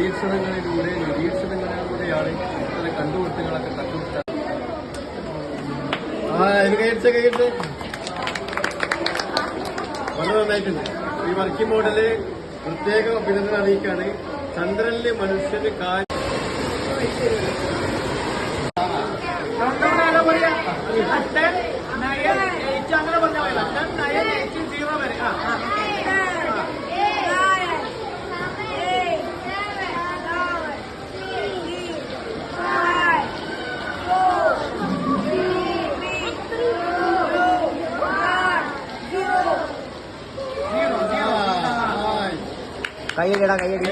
നിരീക്ഷണങ്ങളിലൂടെ നിരീക്ഷണങ്ങളിലൂടെയാണ് ഇത്തരം കണ്ടുപിടുത്തങ്ങളൊക്കെ കണ്ടുപിടിച്ചത് വളരെ നന്നായിട്ടുണ്ട്. ഈ വർക്കിംഗ് മോഡൽ പ്രത്യേക അഭിനന്ദനം അറിയിക്കാണ് ചന്ദ്രനിലെ മനുഷ്യന് കാര്യം നയൻ കൈയടിയടാ കൈയടി